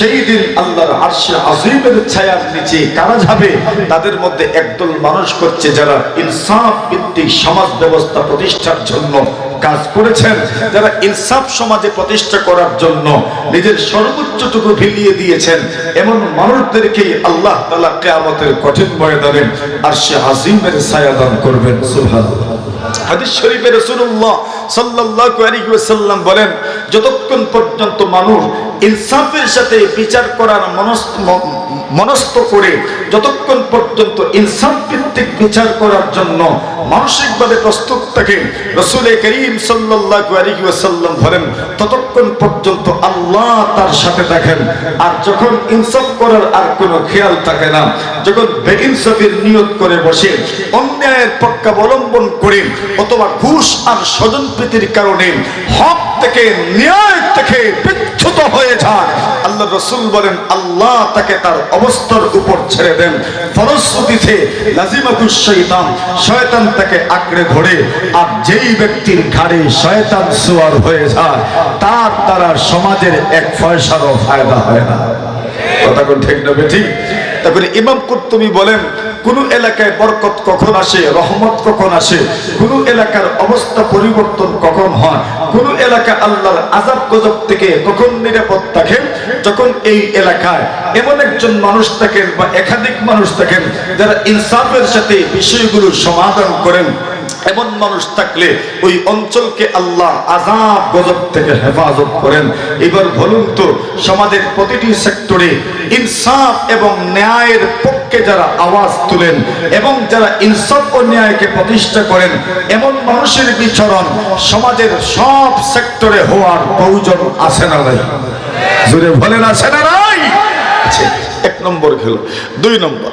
সেই দিন আল্লাহর আরশে আজিমের ছায়ার নিচে কারা যাবে? তাদের মধ্যে একদল মানুষ করছে যারা ইনসাফ ভিত্তিক সমাজ ব্যবস্থা প্রতিষ্ঠার জন্য কাজ করেছেন। যারা ইনসাফ সমাজে প্রতিষ্ঠা করার জন্য নিজের সর্বোচ্চটুকু ভিলিয়ে দিয়েছেন। এমন মানুষদেরকেই আল্লাহ তাআলা কিয়ামতের কঠিন ময়দানে আরশে আজিমের ছায়া দান করবেন। সুবহানাল্লাহ। হাদিস শরীফে রাসূলুল্লাহ আলাইহি বলেন যতক্ষণ পর্যন্ত মানুষ ইনসাফের সাথে বিচার করার মনস্থ মনস্থ করে যতক্ষণ পর্যন্ত ইনসাফ ভিত্তিক বিচার করার জন্য মানসিকভাবে প্রস্তুত থাকে, রসুল করিম আলাইহি ওয়াসাল্লাম ততক্ষণ পর্যন্ত আল্লাহ তার সাথে থাকেন। আর যখন ইনসাফ করার আর কোনো খেয়াল থাকে না, যখন বেইনসাফের নিয়ত করে বসে, অন্যায়ের পক্ষে অবলম্বন করে, অথবা ঘুষ আর স্বজন প্রীতির কারণে হক থেকে, ন্যায় থেকে বিচ্যুত হয়ে যায়। আল্লাহ রসুল বলেন, আল্লাহ তাকে তার অবস্থার উপর ছেড়ে দেন। ফলশ্রুতিতে লাজিমাতুস শয়তান শয়তান তাকে আঁকড়ে ধরে, আর যেই ব্যক্তির ঘাড়ে শয়তান সোয়ার হয়ে যায়, তার দ্বারা সমাজের এক পয়সারও ফায়দা হয় না। কথা কোন ঠিক না ঠিক তারপরে ইমাম কর্তুমি বলেন কোন এলাকায় বরকত কখন আসে, রহমত কখন আসে, কোন এলাকার অবস্থা পরিবর্তন কখন হয়, কোন এলাকা আল্লাহর আজাব গজব থেকে কখন নিরাপদ থাকেন যখন এই এলাকায় এমন একজন মানুষ থাকেন বা একাধিক মানুষ থাকেন যারা ইনসাফের সাথে বিষয়গুলো সমাধান করেন। এমন মানুষ থাকলে ওই অঞ্চলকে আল্লাহ আজাব গজব থেকে হেফাজত করেন। এবার বলুন তো, সমাজের প্রতিটি সেক্টরে ইনসাফ এবং ন্যায়ের পক্ষে যারা আওয়াজ তুলেন এবং যারা ইনসাফ ও ন্যায়কে প্রতিষ্ঠা করেন, এমন মানুষের বিচরণ সমাজের সব সেক্টরে হওয়ার প্রয়োজন আছে না নাই? জোরে বলেন, আছে না নাই। এক নম্বর খেলো, দুই নম্বর।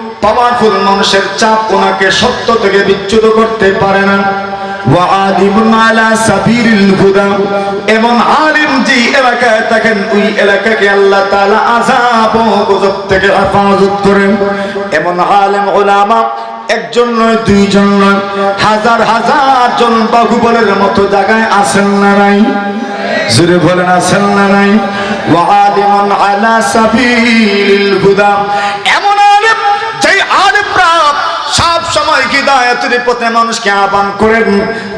পাওয়ারফুল মানুষের চাপ ওনাকে সত্য থেকে বিচ্যুত করতে পারে না। আলিম যে নয়, দুইজন নয়, হাজার বাহুবলের মতো জায়গায় আছেন না নাই? জুড়ে বলেন, আছেন না নাই? আলা সাবিলিল হুদা। এমন আলেম প্রাপ সব সময় হৃদায়তের পথে মানুষকে আহ্বান করেন।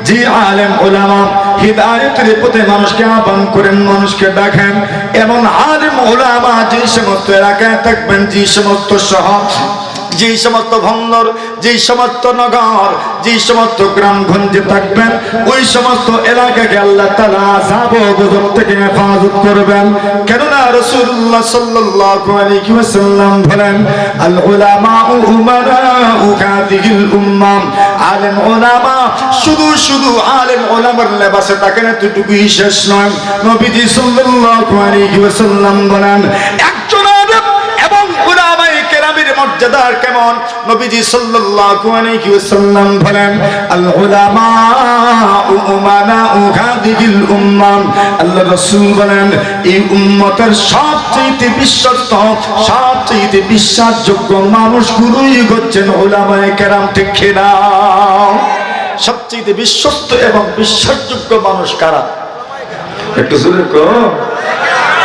জি আলেম ওলামা, হৃদায়তের পথে মানুষকে আহ্বান করেন, মানুষকে ডাকেন এমন আলেম ওলামা যে সমস্ত এলাকায় থাকবেন, যে সমস্ত শহর যে সমস্ত ভঙ্গর, যে সমস্ত নগর, যে সমস্ত গ্রামগঞ্জে থাকবেন, ওই সমস্ত এলাকাকে আল্লাহ তালা গজব থেকে হেফাজত করবেন। কেননা রাসূলুল্লাহ সাল্লাল্লাহু আলাইহি ওয়াসাল্লাম বলেন, আল উলামা হাদিহিল উম্মাহ আলেম উলামা শুধু শুধু আলেম উলামার লেবাসে থাকেন এতটুকুই শেষ নয়। নবীজি সাল্লাল্লাহু আলাইহি ওয়াসাল্লাম বলেন একজন মর্যাদা কেমন? নবীজি সাল্লাল্লাহু আলাইহি ওয়াসাল্লাম বলেন, আল উলামা উমানা আল্লাহ রাসূল বলেন, এই উম্মতের সবচেয়ে বিশ্বস্ত সবচেয়ে বিশ্বাসযোগ্য হচ্ছেন উলামায়ে কেরাম, ঠিক কিনা সবচেয়ে বিশ্বস্ত এবং বিশ্বাসযোগ্য মানুষ কারা? একটু জোরে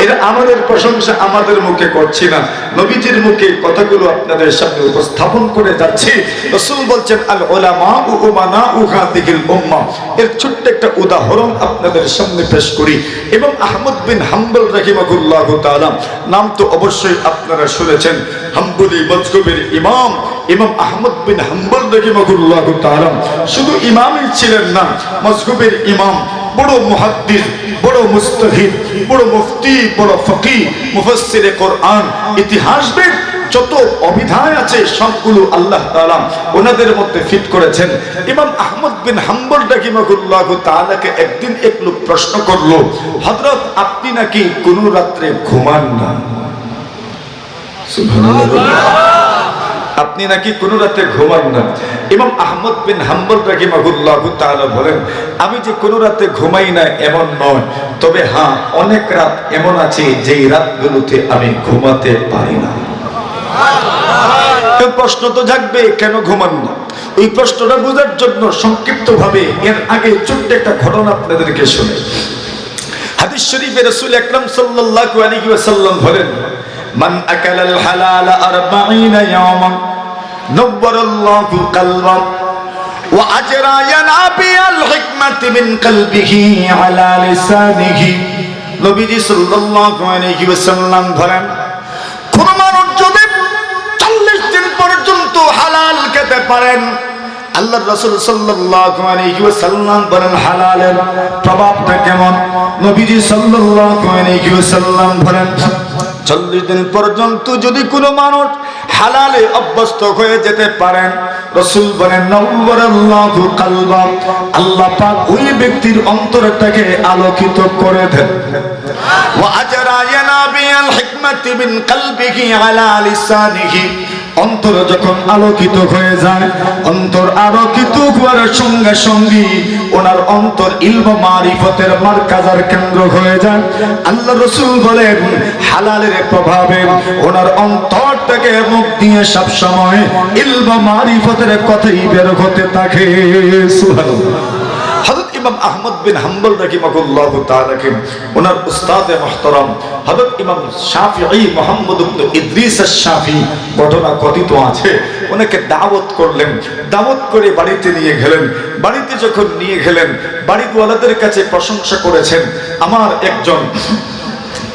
এটা আমাদের প্রশংসা আমাদের মুখে করছি না। নবীজির মুখে কথাগুলো আপনাদের সামনে উপস্থাপন করে যাচ্ছি। রসুল বলছেন, আল ওলামা উ উমানা উহাদিহিল উম্মাহ এর ছোট্ট একটা উদাহরণ আপনাদের সামনে পেশ করি। এবং আহমদ বিন হাম্বল রাহিমাহুল্লাহ তাআলা, নাম তো অবশ্যই আপনারা শুনেছেন, হাম্বলি মজগবের ইমাম। ইমাম আহমদ বিন হাম্বল রাহিমাহুল্লাহ তাআলা, শুধু ইমামই ছিলেন না মজগবের ইমাম, বড় মুহাদ্দিস বড় মুস্তাহিদ, বড় মুফতি, বড় ফকি মুফাসসিরে কোরআন ইতিহাসবিদ যত অভিধান আছে সবগুলো আল্লাহ তাআলা ওনাদের মধ্যে ফিট করেছেন। ইমাম আহমদ বিন হাম্বল রাহিমাহুল্লাহ তাআলাকে একদিন এক লোক প্রশ্ন করল, হযরত, আপনি নাকি কোন রাত্রে ঘুমান না? আপনি নাকি কোন রাতে ঘুমান না? ইমাম আহমদ বিন হাম্বল রাহিমাহুল্লাহ তাআলা বলেন, আমি যে কোন রাতে ঘুমাই না এমন নয়, তবে হ্যাঁ অনেক রাত এমন আছে যেই রাতগুলোতে আমি ঘুমাতে পারি না। প্রশ্ন তো জাগবে, কেন ঘুমান না? এই প্রশ্নটা বোঝার জন্য সংক্ষিপ্ত ভাবে এর আগে ছোট্ট একটা ঘটনা আপনাদেরকে শুনে হাদিস শরীফে রাসূল আকরাম সাল্লাল্লাহু আলাইহি ওয়াসাল্লাম বলেন মান আকালাল হালাল 40 ইয়াওমান নব্বরাল্লাহু কলবান ওয়া আজরা ইয়ানাবিয়াল হিকমাতি মিন কলবিহি আলা লিসানিহি। নবীজি সাল্লাল্লাহু আলাইহি ওয়াসাল্লাম বলেন কোন মানুষ যদি 40 দিন পর্যন্ত হালাল খেতে পারেন। আল্লাহ রাসূল সাল্লাল্লাহু আলাইহি ওয়াসাল্লাম বলেন, হালালের প্রভাবটা কেমন? নবীজি সাল্লাল্লাহু আলাইহি ওয়াসাল্লাম বলেন চল্লিশ দিন পর্যন্ত যদি কোনো মানুষ হালালে অভ্যস্ত হয়ে যেতে পারেন, রসুল বলেন আল্লাহ ওই ব্যক্তির অন্তরটাকে আলোকিত করে দেন। ওয়া আজরা ইয়ানাবিয়াল হিকমাতি মিন কলবিহি আলা যখন আলোকিত হয়ে যায়, অন্তর আলোকিত হওয়ার সঙ্গে সঙ্গে ওনার অন্তর ইলম মারিফতের মার্কাজার কেন্দ্র হয়ে যান আল্লাহ রসুল বলেন, হালালের প্রভাবে ওনার অন্তরটাকে মুখ দিয়ে সবসময় ইলম মারিফতের কথাই বের হতে থাকে। হযরত ইমাম আহমদ বিন হাম্বল রাহিমাহুল্লাহ তাআলাকে, ওনার উস্তাদে মুহতারাম হযরত ইমাম শাফিঈ মুহাম্মদ ইবনে ইদ্রিস আশ-শাফি ঘটনা কথিত আছে। ওনাকে দাওয়াত করলেন, দাওয়াত করে বাড়িতে নিয়ে গেলেন। বাড়িতে যখন নিয়ে গেলেন, বাড়িওয়ালাদের কাছে প্রশংসা করেছেন, আমার একজন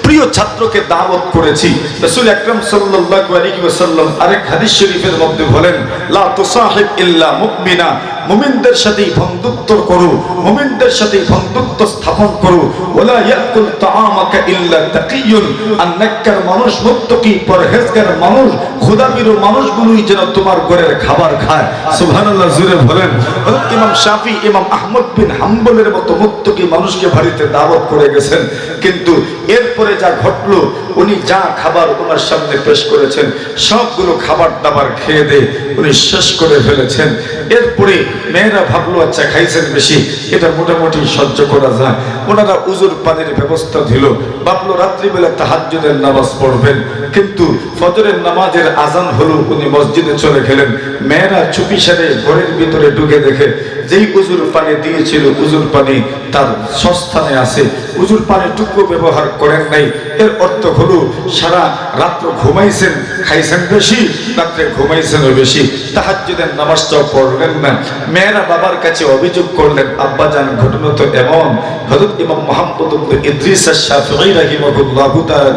প্রিয় ছাত্রকে দাওয়াত করেছি। রাসূল আকরাম সাল্লাল্লাহু আলাইহি ওয়াসাল্লাম আরেক হাদিস শরীফের মধ্যে বলেন, লা তুসাহিব ইল্লা মুমিনা। মুমিনদের সাথেই বন্ধুত্ব করো, মুমিনদের সাথেই বন্ধুত্ব স্থাপন করো। ওয়ালা ইয়াকুল তাআমাকা ইল্লা তাকিয়ুন। আন্নাকার মানুষ, মুত্তাকি, পরহেজগার মানুষ খোদাবিরু মানুষগুলোই যেন তোমার ঘরের খাবার খায়। সুবহানাল্লাহ, জুরে বলেন। হযরত ইমাম শাফি, ইমাম আহমদ বিন হাম্বলের মতো মুত্তাকি মানুষকে বাড়িতে দাওয়াত করে গেছেন। কিন্তু এরপরে যা ঘটলো, উনি যা খাবার ওনার সামনে পেশ করেছেন, সবগুলো খাবার দাবার খেয়ে দিয়ে উনি শেষ করে ফেলেছেন। এরপরে মেয়েরা ভাবলো আচ্ছা খাইছেন বেশি, এটা মোটামুটি সহ্য করা যায়। ওনারা উজুর পানির ব্যবস্থা দিল। ভাবলো, রাত্রিবেলা তাহাজ্জুদের নামাজ পড়বেন। কিন্তু ফজরের নামাজের আজান হলো, উনি মসজিদে চলে গেলেন। মেয়েরা চুপি সারে ঘরের ভিতরে ঢুকে দেখে যেই উজুর পানি দিয়েছিল, উজুর পানি তার সস্থানে আছে। উজুর পানি টুকু ব্যবহার করেন নাই। এর অর্থ হলো, সারা রাত্র ঘুমাইছেন, খাইছেন বেশি, রাত্রে ঘুমাইছেন বেশি। তাহাজ্জুদের নামাজটাও পড়লেন না। মেয়েরা বাবার কাছে অভিযোগ করলেন আব্বা জান ঘটনা তো এমন। হযরত ইমাম মুহাম্মদ ইদ্রিস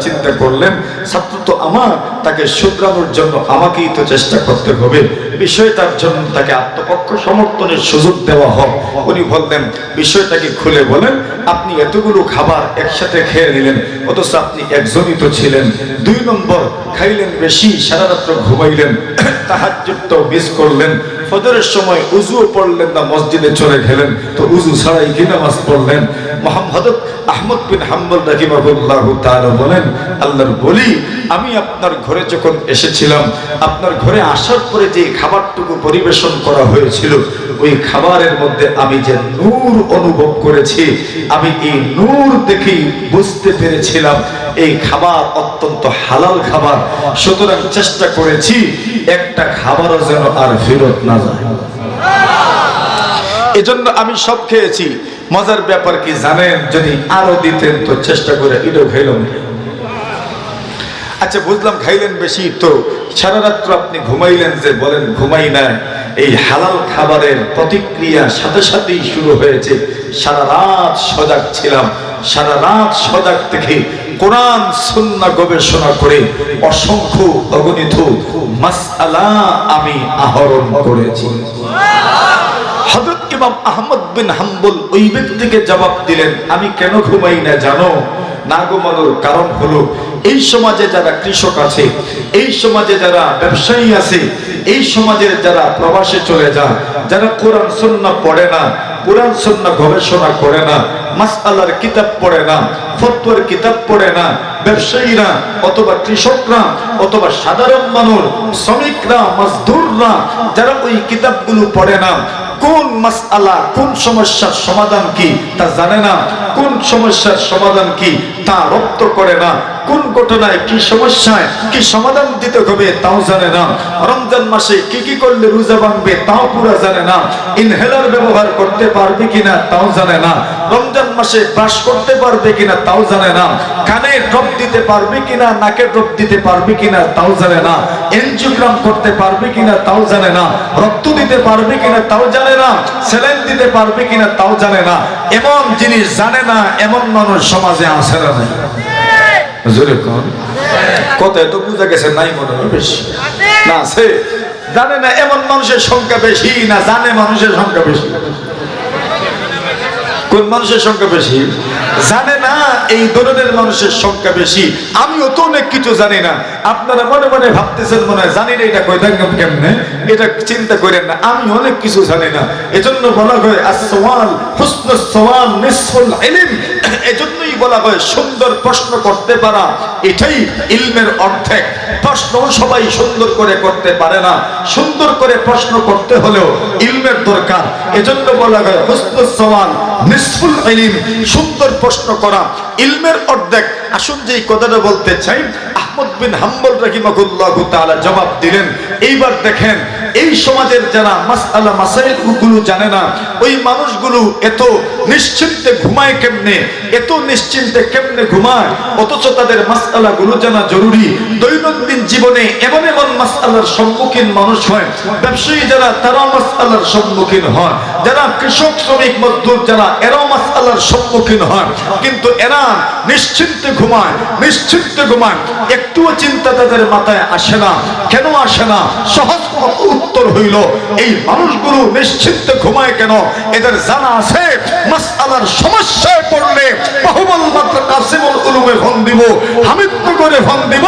চিন্তা করলেন, ছাত্র তো আমার, তাকে শুধরানোর জন্য আমাকেই তো চেষ্টা করতে হবে। বিষয়টার জন্য তাকে আত্মপক্ষ সমর্থনের সুযোগ দেওয়া হোক, উনি বললেন, বিষয়টাকে খুলে বলেন, আপনি এতগুলো খাবার একসাথে খেয়ে নিলেন, অথচ আপনি একজনই তো ছিলেন। দুই নম্বর, খাইলেন বেশি সারা রাত্র ঘুমাইলেন মিস করলেন, ফজরের সময় পড়লেন না, মসজিদে চলে গেলেন, তো উজু ছাড়াই কি নামাজ পড়লেন? মোহাম্মদ আহমদ বিন হাম্বল তাআলা বলেন, আল্লাহর বলি, আমি আপনার ঘরে যখন এসেছিলাম, আপনার ঘরে আসার পরে যে খাবারটুকু পরিবেশন করা হয়েছিল ওই খাবারের মধ্যে আমি যে নূর অনুভব করেছি, আমি এই নূর দেখেই বুঝতে পেরেছিলাম এই খাবার অত্যন্ত হালাল খাবার। সুতরাং চেষ্টা করেছি একটা খাবারও যেন আর ফেরত না যায়। এজন্য আমি সব খেয়েছি। মজার ব্যাপার কি জানেন, যদি আরও দিতেন তো চেষ্টা করে এটাও খাইলাম। আচ্ছা বুঝলাম খাইলেন বেশি তো। সারা রাত্র আপনি ঘুমাইলেন যে বলেন ঘুমাই না এই হালাল খাবারের প্রতিক্রিয়া সাথে সাথেই শুরু হয়েছে। সারা রাত সজাগ ছিলাম। সারা রাত সজাগ থেকে কোরআন, সুন্নাহ গবেষণা করে অসংখ্য অগণিত মাসআলা আমি আহরণ করেছি। হযরত ইমাম আহমদ বিন হাম্বল ওই ব্যক্তিকে জবাব দিলেন, আমি কেন ঘুমাই না জানো? না ঘুমানোর কারণ হলো এই সমাজে যারা কৃষক আছে, এই সমাজে যারা ব্যবসায়ী আছে, এই সমাজের যারা প্রবাসে চলে যায়, যারা কোরআন, সুন্নাহ পড়ে না, কোরআন, সুন্নাহ গবেষণা করে না, মাসআলার কিতাব পড়ে না ফতোয়ার কিতাব পড়ে না ব্যবসায়ীরা অথবা কৃষকরা, অথবা সাধারণ মানুষ, শ্রমিকরা, মজদুররা, যারা ওই কিতাবগুলো পড়ে না, কোন মাসআলা, কোন সমস্যার সমাধান কি তা জানে না কোন সমস্যার সমাধান কি তা রপ্ত করে না? কোন ঘটনায় কি সমস্যায় কি সমাধান দিতে হবে তাও জানে না। রমজান মাসে কি কি করলে রোজা ভাঙবে তাও পুরো জানে না। ইনহেলার ব্যবহার করতে পারবে কিনা তাও জানে না। রমজান মাসে ব্রাশ করতে পারবে কিনা তাও জানে না। কানে ড্রপ দিতে পারবে কিনা, নাকে ড্রপ দিতে পারবে কিনা তাও জানে না। এনজিওগ্রাম করতে পারবে কিনা তাও জানে না। রক্ত দিতে পারবে কিনা তাও জানে না। স্যালাইন দিতে পারবে কিনা তাও জানে না। এমন জিনিস জানে না এমন মানুষ সমাজে আছে না নাই। এত বুঝা গেছে নাই মনে হয় বেশি। না আছে। জানে না এমন মানুষের সংখ্যা বেশি না জানে মানুষের সংখ্যা বেশি? কোন মানুষের সংখ্যা বেশি? জানে না এই ধরনের মানুষের সংখ্যা বেশি। আমিও তো অনেক কিছু জানি না। আপনারা মনে মনে ভাবতেছেন মনে হয়, জানি না এটা থাকলাম কেমনে? এটা চিন্তা করেন না, আমি অনেক কিছু জানি না। এজন্য বলা হয় আসওয়াল হুসনু সওয়াল, নিসফুল ইলম। এজন্যই বলা হয়, সুন্দর প্রশ্ন করতে পারা, এটাই ইলমের অর্ধেক। প্রশ্ন সবাই সুন্দর করে করতে পারে না। সুন্দর করে প্রশ্ন করতে হলেও ইলমের দরকার। এজন্য বলা হয়, হুসনু সওয়াল, নিসফুল ইলম। সুন্দর প্রশ্ন করা, ইলমের অর্ধেক। আসুন যে কথাটা বলতে চাই আহমদ বিন হাম্বল তাআলা জবাব দিলেন, এইবার দেখেন, এই সমাজের যারা মাসআলা মাসাইলগুলো জানে না, ওই মানুষগুলো এত নিশ্চিন্তে ঘুমায় কেমনে? এত নিশ্চিন্তে কেমনে ঘুমায়? অথচ তাদের মাসআলা গুলো জানা জরুরি। দৈনন্দিন জীবনে এমন এমন মাসআলার সম্মুখীন মানুষ হয়। ব্যবসায়ী যারা তারা মাসআলার সম্মুখীন হয়। যারা কৃষক, শ্রমিক, মজদুর যারা, এরাও মাসআলার সম্মুখীন হয়। কিন্তু এরা নিশ্চিন্তে ঘুমায় নিশ্চিন্তে ঘুমায়। একটুও চিন্তা তাদের মাথায় আসে না। কেন আসে না? সহজ উত্তর হইল, এই মানুষগুলো নিশ্চিন্তে ঘুমায় কেন? এদের জানা আছে, মাসআলার সমস্যায় পড়লে বাহুবল মাত্র কাসিমুল উলুমে ফোন দিব, হামিদনগরে ফোন দিব,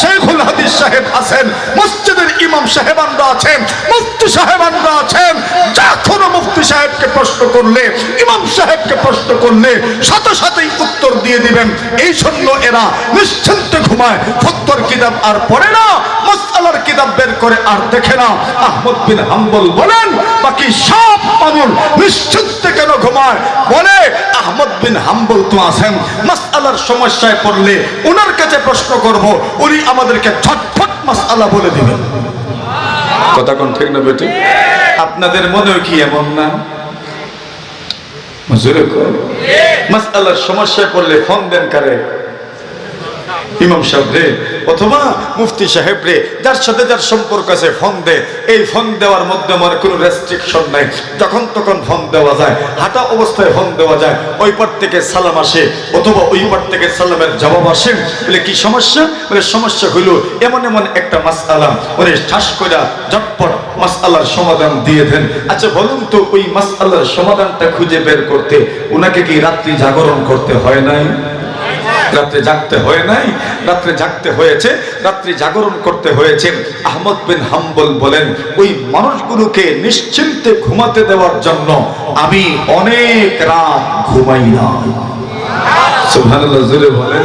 শেখুল হাদিস সাহেব আছেন, মসজিদের ইমাম সাহেবানরা আছেন, মুফতি সাহেবানরা আছেন যখন মুফতি সাহেবকে প্রশ্ন করলে, ইমাম সাহেবকে প্রশ্ন করলে সাথে সাথেই উত্তর দিয়ে দিবেন। এই জন্য এরা নিশ্চিন্তে ঘুমায়। ফত্তর কিতাব আর পড়ে না, মাসআলার কিতাব বের করে আর দেখে না। আহমদ বিন হাম্বল বলেন, বাকি সব মানুষ নিশ্চিন্তে কেন ঘুমায়? বলে, আহমদ বিন হাম্বল তো আছেন। মাসআলার সমস্যায় পড়লে ওনার কাছে প্রশ্ন করব, উনি আমাদেরকে ঝটফট মাসআলা বলে দিবেন। কথা কোন ঠিক না বেটি আপনাদের মনেও কি এমন না? মাসালার সমস্যায় পড়লে ফোন দেন কারে? ইমাম সাহেব রে, অথবা মুফতি সাহেব রে, যার সাথে যার সম্পর্ক আছে, ফোন দে। এই ফোন দেওয়ার মধ্যে আমার কোনো রেস্ট্রিকশন নাই। যখন তখন ফোন দেওয়া যায়, হাঁটা অবস্থায় ফোন দেওয়া যায়, ওই পার থেকে সালাম আসে, অথবা ওই পার থেকে সালামের জবাব আসে। বলে, কি সমস্যা? বলে, সমস্যা হইল, এমন এমন একটা মাস আলাম ওরে ঠাস কইরা ঝটপট মাস আল্লাহর সমাধান দিয়ে দেন। আচ্ছা বলুন তো, ওই মাস আল্লাহর সমাধানটা খুঁজে বের করতে ওনাকে কি রাত্রি জাগরণ করতে হয় নাই? রাত্রে জাগতে হয় নাই, রাত্রে জাগতে হয়েছে, রাত্রি জাগরণ করতে হয়েছে আহমদ বিন হাম্বল বলেন, ওই মানুষগুলোকে নিশ্চিন্তে ঘুমাতে দেওয়ার জন্য আমি অনেক রাত ঘুমাই না সুবহানাল্লাহ, জোরে বলেন।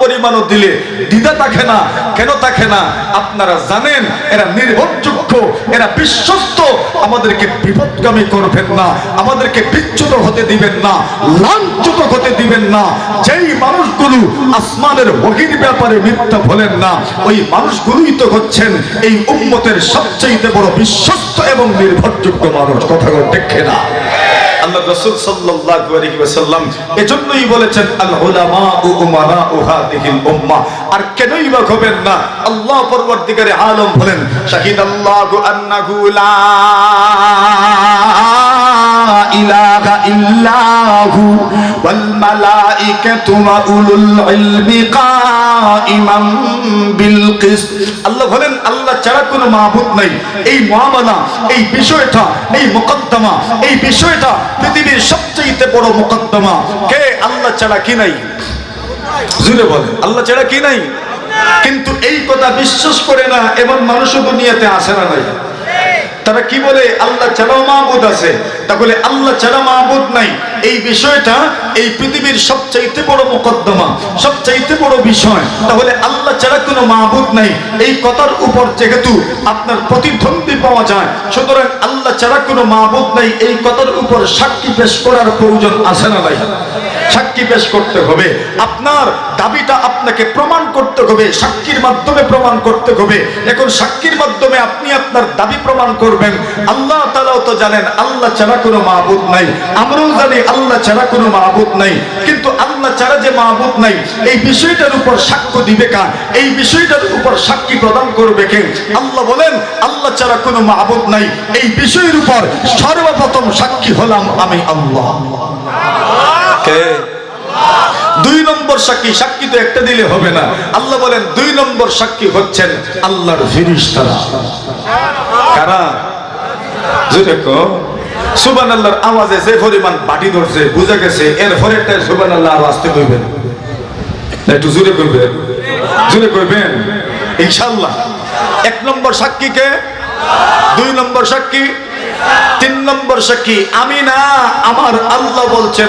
পরিমাণও দিলে দ্বিধা থাকে না। কেন থাকে না? আপনারা জানেন, এরা নির্ভরযোগ্য, এরা বিশ্বস্ত। আমাদেরকে বিপদগামী করবেন না। আমাদেরকে বিচ্যুত হতে দিবেন না। লাঞ্ছিত হতে দিবেন না। যেই মানুষগুলো আসমানের ওহির ব্যাপারে মিথ্যা বলেন না, ওই মানুষগুলোই তো হচ্ছেন এই উম্মতের সবচেয়ে বড় বিশ্বস্ত এবং নির্ভরযোগ্য মানুষ। কথা দেখে না আল্লাহ রাসূল সাল্লাল্লাহু আলাইহি ওয়াসাল্লাম এজন্যই বলেছেন, আল উলামা ও উমারা ও উম্মাহ আর কেনই বা হবেন না, আল্লাহ পরবর্তীকারে আলম বলেন শাহিদ আল্লাহু আন্নাহু লা ইলাহা ইল্লাহু ওয়াল মালাইকাতু ওয়া উলুল ইলমি কাইমান বিল কিসত। আল্লাহ বলেন, আল্লাহ ছাড়া কোনো মাবুদ নাই। এই মুআমালা এই বিষয়টা, এই মুকদ্দমা, এই বিষয়টা পৃথিবীর সবচেয়ে বড় মুকদ্দমা। কে আল্লাহ ছাড়া কি নাই? জুড়ে বলেন, আল্লাহ ছাড়া কি নাই? কিন্তু এই কথা বিশ্বাস করে না, এমন মানুষও দুনিয়াতে আসে না নাই তারা কি বলে? আল্লাহ ছাড়াও মাহবুদ আছে। তাহলে আল্লাহ ছাড়া মাহবুদ নাই। এই বিষয়টা এই পৃথিবীর সবচাইতে বড় মোকদ্দমা, সবচাইতে বড় বিষয়। তাহলে আল্লাহ ছাড়া কোনো মাহবুদ নাই। এই কথার উপর যেহেতু আপনার প্রতিদ্বন্দ্বী পাওয়া যায়, সুতরাং আল্লাহ ছাড়া কোনো মাহবুদ নাই। এই কথার উপর সাক্ষী পেশ করার প্রয়োজন আছে না নাই? সাক্ষী পেশ করতে হবে। আপনার দাবিটা আপনাকে প্রমাণ করতে হবে, সাক্ষীর মাধ্যমে প্রমাণ করতে হবে। এখন সাক্ষীর মাধ্যমে আপনি আপনার দাবি প্রমাণ করবেন। আল্লাহ তালাও তো জানেন, আল্লাহ ছাড়া কোনো মাহবুদ নাই। আমরাও জানি আল্লাহ ছাড়া কোনো মাহবুদ নাই। কিন্তু আল্লাহ ছাড়া যে মাহবুদ নাই, এই বিষয়টার উপর সাক্ষ্য দিবে কার? এই বিষয়টার উপর সাক্ষী প্রদান করবে কে? আল্লাহ বলেন, আল্লাহ ছাড়া কোনো মাহবুদ নাই। এই বিষয়ের উপর সর্বপ্রথম সাক্ষী হলাম আমি আল্লাহ। কে? দুই নম্বর সাক্ষী সাক্ষী তো একটা দিলে হবে না। আল্লাহ বলেন, দুই নম্বর সাক্ষী হচ্ছেন আল্লাহর ফিরিস্তারা কারা? জোরে সুবান আল্লাহর আওয়াজে যে পরিমাণ বাটি ধরছে, বুঝে গেছে এর পরেরটা সুবান আল্লাহ আর আসতে কইবেন। একটু জুড়ে কইবেন। জুড়ে কইবেন। ইনশাআল্লাহ। এক নম্বর সাক্ষী কে? দুই নম্বর সাক্ষী? তিন নম্বর সাক্ষী আমি না আমার আল্লাহ বলছেন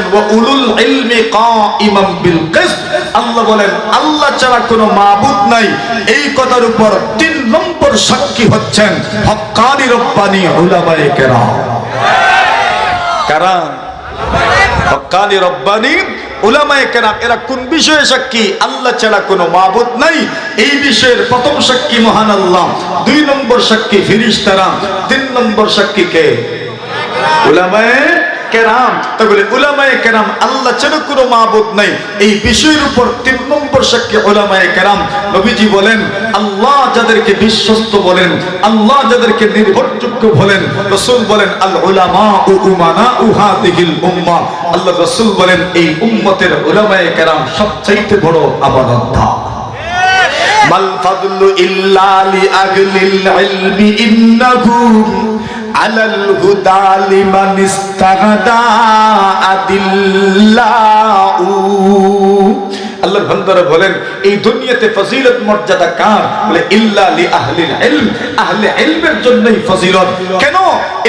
আল্লাহ বলেন, আল্লাহ ছাড়া কোনো মাবুদ নাই। এই কথার উপর তিন নম্বর সাক্ষী হচ্ছেন হক্কানি রব্বানি উলামায়ে কেরাম। কারণ হক্কানি রব্বানি উলামায়ে কেরাম, এরা কোন বিষয়ে সাক্ষী? আল্লাহ ছাড়া কোনো মাবুদ নাই। এই বিষয়ের প্রথম সাক্ষী মহান আল্লাহ। দুই নম্বর সাক্ষী ফিরিস্তারা তিন নম্বর সাক্ষী কে? উলামায়ে কেরাম, তাহলে উলামায়ে কেরাম আল্লাহ ছাড়া কোনো মাবুদ নাই। এই বিষয়ের উপর তিন নম্বর সাক্ষী উলামায়ে কেরাম নবীজি বলেন, আল্লাহ যাদেরকে বিশ্বস্ত বলেন, আল্লাহ যাদেরকে নির্ভরযোগ্য বলেন, রসুল বলেন, আল উলামা ও উমানা উহাদিহিল উম্মা। আল্লাহ রসুল বলেন, এই উম্মতের উলামায়ে কেরাম সবচাইতে বড় আমানতদার মাল ফাদলু ইল্লা লিআগলিল ইলমি ইন্নাহু আলাল বলেন, এই দুনিয়াতে ফজিলত, মর্যাদা কার? বলে, ইল্লা লি ইলম। আহলে ইলমের জন্যই ফজিলত। কেন?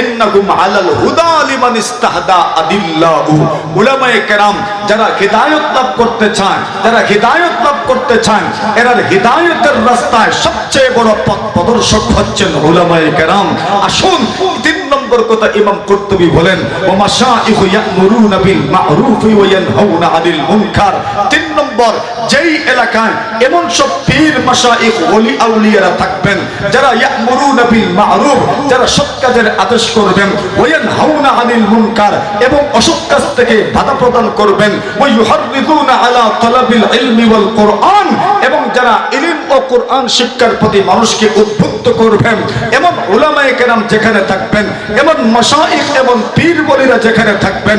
ইন্নাকুম আলাল হুদা লিমান ইস্তাহদা আদিল্লাহু উলামায়ে কেরাম, যারা হিদায়াত লাভ করতে চান যারা হিদায়াত লাভ করতে চান এরা হৃদায়তের রাস্তায় সবচেয়ে বড় পথ প্রদর্শক হচ্ছেন উলামায়ে কেরাম। আসুন, তিন নম্বর কথা ইমাম কুরতুবী বলেন ওমাশা মাশাইখু ইয়ামুরুনা বিল মা'রুফি ওয়া ইয়ানহাউনা আনিল মুনকার। তিন নম্বর যেই এলাকায় এমন সব পীর, মাশাইখ, ওলি, আউলিয়ারা থাকবেন, যারা ইয়ামুরুনা বিল মা'রুফ, যারা সৎ কাজের আদেশ করবেন ওয়ান হাউনা আনিল মুনকার, এবং অসৎ কাজ থেকে বাধা প্রদান করবেন ওয়া আলা তালাবিল ইলমি ওয়াল কোরআন, এবং যারা ইলম ও কোরআন শিক্ষার প্রতি মানুষকে উদ্বুদ্ধ করবেন। এমন উলামায়ে কেরাম যেখানে থাকবেন, এমন মাশাইখ এবং পীর বলিরা যেখানে থাকবেন,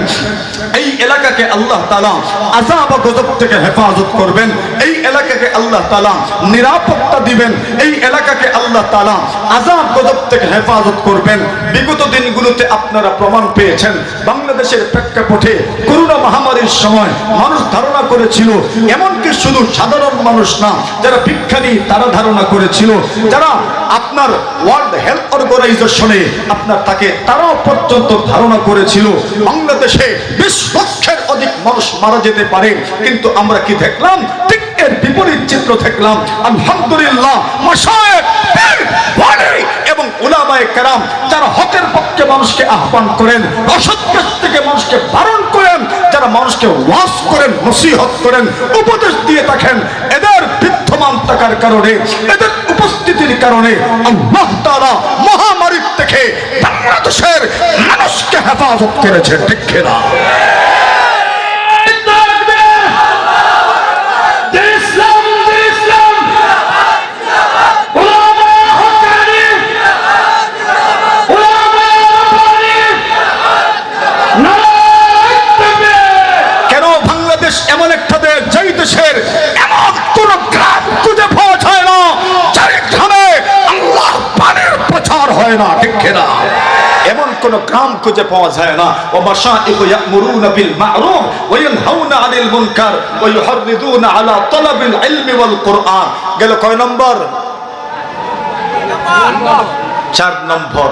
এই এলাকাকে আল্লাহ তালা আযাব ও গজব থেকে হেফাজত করবেন। এই এলাকাকে আল্লাহ তাআলা নিরাপত্তা দিবেন। এই এলাকাকে আল্লাহ তাআলা আযাব গজব থেকে হেফাজত করবেন। বিগত দিনগুলোতে আপনারা প্রমাণ পেয়েছেন। বাংলাদেশের প্রেক্ষাপটে করোনা মহামারীর সময় মানুষ ধারণা করেছিল, এমনকি শুধু সাধারণ মানুষ না, যারা বিজ্ঞানী তারা ধারণা করেছিল, যারা আপনার ওয়ার্ল্ড হেলথ অর্গানাইজেশনে আপনার তাকে, তারাও পর্যন্ত ধারণা করেছিল, বাংলাদেশে বিশ লক্ষের অধিক মানুষ মারা যেতে পারে। কিন্তু আমরা কি দেখলাম? ঠিক এর বিপরীত চিত্র দেখলাম। আলহামদুলিল্লাহ এবং উলামায়ে কেরাম, যারা হকের পক্ষে মানুষকে আহ্বান করেন অসৎ থেকে মানুষকে বারণ করেন যারা মানুষকে ওয়াস করেন, নসিহত করেন, উপদেশ দিয়ে থাকেন, এদের বিদ্যমান থাকার কারণে, এদের উপস্থিতির কারণে আল্লাহ তারা মহামারীর থেকে বাংলাদেশের মানুষকে হেফাজত করেছে, ঠিক কিনা? গ্রাম খুঁজে পাওয়া যায় না। ও বিল মা'রুফ, ওয়া ইয়ানহাউনা আনিল মুনকার, ওয়া আলা তালাবিল ইলমি ওয়াল কুরআন। গেল কয় নম্বর? চার নম্বর।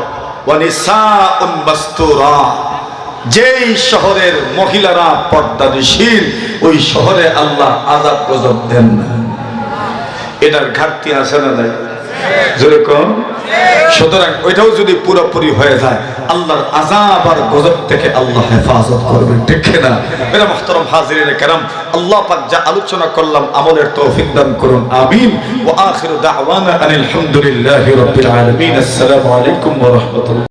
যেই শহরের মহিলারা পর্দানিশীল ওই শহরে আল্লাহ আজাব গজব দেন না। এটার ঘাটতি আছে না নাই? জোরে কম সুতরাং ওইটাও যদি পুরোপুরি হয়ে যায়, আল্লাহর আজাব আর গজব থেকে আল্লাহ হেফাজত করবেন, ঠিক না মেরা মুহতারাম হাজিরিন কেরাম, আল্লাহ পাক যা আলোচনা করলাম, আমলের তৌফিক দান করুন, আমিন। ওয়া আখিরু দাওয়ানা আনিল হামদুলিল্লাহি রাব্বিল আলামিন। আসসালামু আলাইকুম ওয়া রাহমাতুল্লাহ।